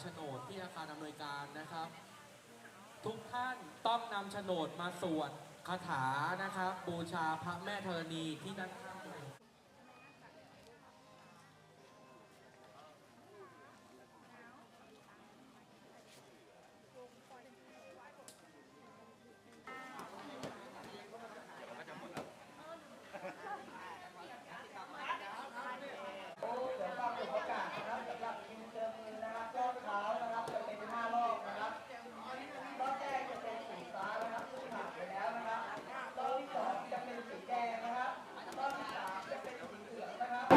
โฉนดที่อาคารอำนวยการนะครับ ทุกท่านต้องนำโฉนดมาสวดคาถานะครับ บูชาพระแม่ธรณีที่ด้านข้าง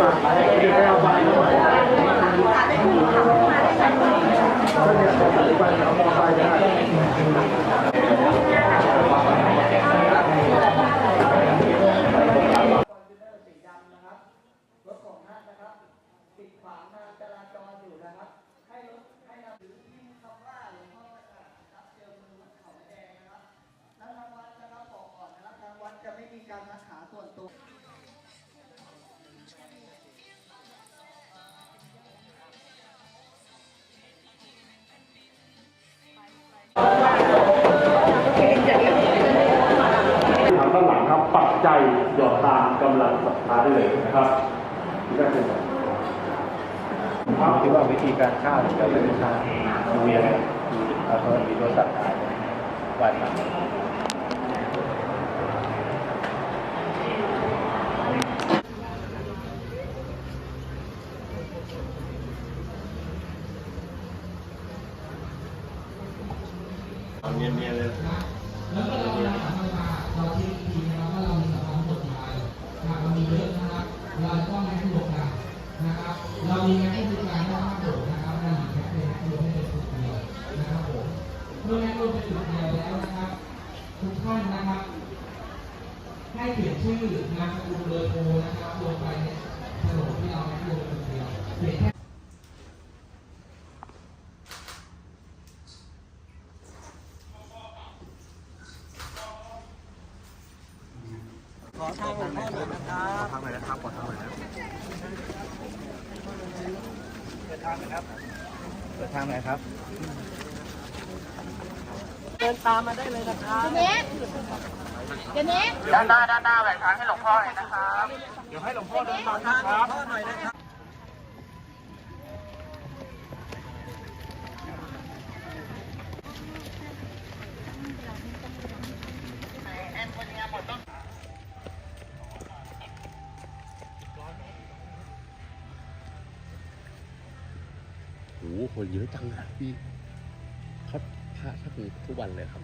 กาศนะครับเจอมือวัดเขาแดงนะครับแล้วรางวัลนะรับบอกก่อนนะครับรางวัลจะไม่มีการรักษาส่วนตัว ครับปัจจัยหยอดตามกำลังศรัทธาได้เลยนะครับที่ได้เป็นแบบผมคิดว่าวิธีการฆ่าก็เป็นทางมีอะไรเอาโทรมีโทรศัพท์ถ่ายไว้ครับเนียนๆเลย เรามีงานให้บริการมากๆเลยนะครับเรามีแค่เป็นรวมให้เป็นจุดเดียวนะครับผมเมื่อแม่รวมเป็นจุดเดียวแล้วนะครับ ทุกท่านนะครับ ให้เขียนชื่อนามสกุลเบอร์โทรนะครับลงไปในโฉนดที่เราให้รวมเป็นจุดเดียวเขียนแค่ อทางหลวงพ่อหน่อยนะครับ ทางไหนนะครับขอทางไหนนะเปิดทางไหนครับ เปิดทางไหนครับ เดินตามมาได้เลยนะครับเนี้ยเดี๋ยวนี้ด้านหน้าด้านหน้าแหวกทางให้หลวงพ่อเลยนะครับ เดี๋ยวให้หลวงพ่อเดินมาครับหลวงพ่อหน่อยนะครับ คนเยอะจังนะพี่เขาพระถ้าคือทุกวันเลยครับ